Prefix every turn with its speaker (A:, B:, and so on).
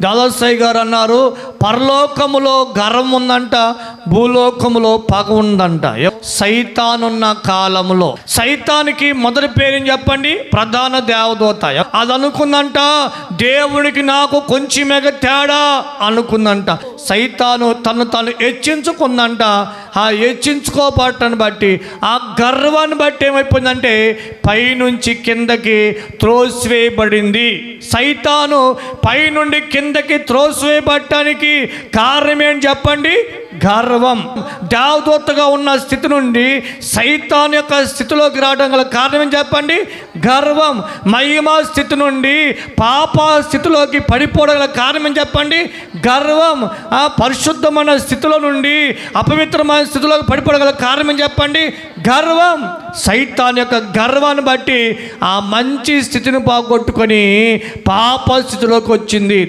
A: దాదాసాయి గారు అన్నారు పరలోకములో గర్వం ఉందంట భూలోకములో పగ ఉందంట. సైతానున్న కాలములో. సైతానికి మొదటి పేరు చెప్పండి? ప్రధాన దేవదూత. అది అనుకుందంట దేవునికి నాకు కొంచెమేగ తేడా అనుకుందంట. సైతాను తను తను హెచ్చించుకుందంట ఆ హెచ్చించుకోబట్టని బట్టి ఆ గర్వాన్ని బట్టి ఏమైపోయిందంటే పైనుంచి కిందకి త్రోసివేయబడింది. సైతాను పైనుండి కిందకి త్రోసివేయబట్టడానికి కారణం ఏంటి చెప్పండి? గర్వం దేవదూతగా ఉన్న స్థితి నుండి సైతాన్ యొక్క స్థితిలోకి రావడం గల కారణం చెప్పండి? గర్వం మహిమ స్థితి నుండి పాప స్థితిలోకి పడిపోవడం గల కారణం చెప్పండి? గర్వం ఆ పరిశుద్ధమైన స్థితిలో నుండి అపవిత్రమైన స్థితిలోకి పడిపోవడం గల కారణం చెప్పండి? గర్వం సైతాన్ యొక్క గర్వాన్ని బట్టి ఆ మంచి స్థితిని బాగొట్టుకొని పాప స్థితిలోకి వచ్చింది.